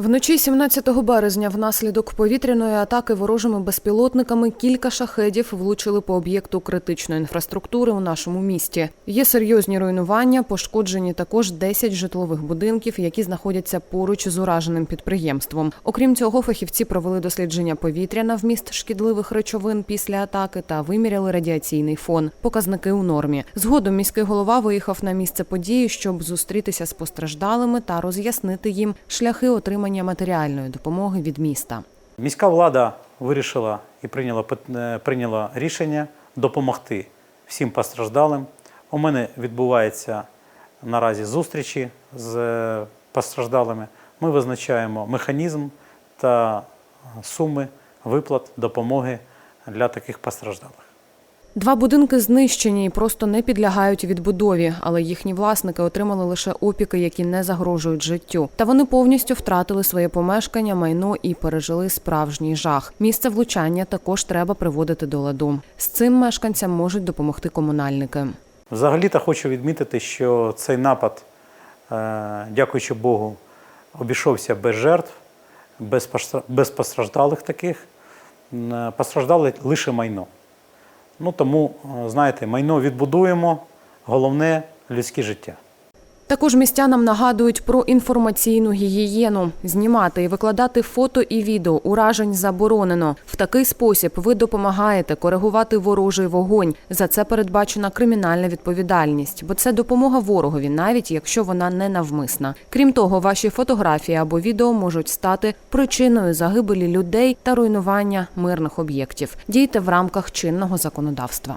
Вночі 17 березня внаслідок повітряної атаки ворожими безпілотниками кілька шахедів влучили по об'єкту критичної інфраструктури у нашому місті. Є серйозні руйнування, пошкоджені також 10 житлових будинків, які знаходяться поруч з ураженим підприємством. Окрім цього, фахівці провели дослідження повітря на вміст шкідливих речовин після атаки та виміряли радіаційний фон. Показники у нормі. Згодом міський голова виїхав на місце події, щоб зустрітися з постраждалими та роз'яснити їм шляхи отримання матеріальної допомоги від міста. Міська влада вирішила і прийняла, е, прийняла рішення допомогти всім постраждалим. У мене відбуваються наразі зустрічі з е, постраждалими. Ми визначаємо механізм та суми виплат допомоги для таких постраждалих. Два будинки знищені і просто не підлягають відбудові, але їхні власники отримали лише опіки, які не загрожують життю. Та вони повністю втратили своє помешкання, майно і пережили справжній жах. Місце влучання також треба приводити до ладу. З цим мешканцям можуть допомогти комунальники. Взагалі-то хочу відмітити, що цей напад, е, дякуючи Богу, обійшовся без жертв, без постра- постраждалих таких. Е, Постраждали лише майно. Ну тому, е, знаєте, майно відбудуємо, головне людське життя. Також містянам нагадують про інформаційну гігієну. Знімати і викладати фото і відео уражень заборонено. В такий спосіб ви допомагаєте коригувати ворожий вогонь. За це передбачена кримінальна відповідальність, бо це допомога ворогові, навіть якщо вона не навмисна. Крім того, ваші фотографії або відео можуть стати причиною загибелі людей та руйнування мирних об'єктів. Дійте в рамках чинного законодавства.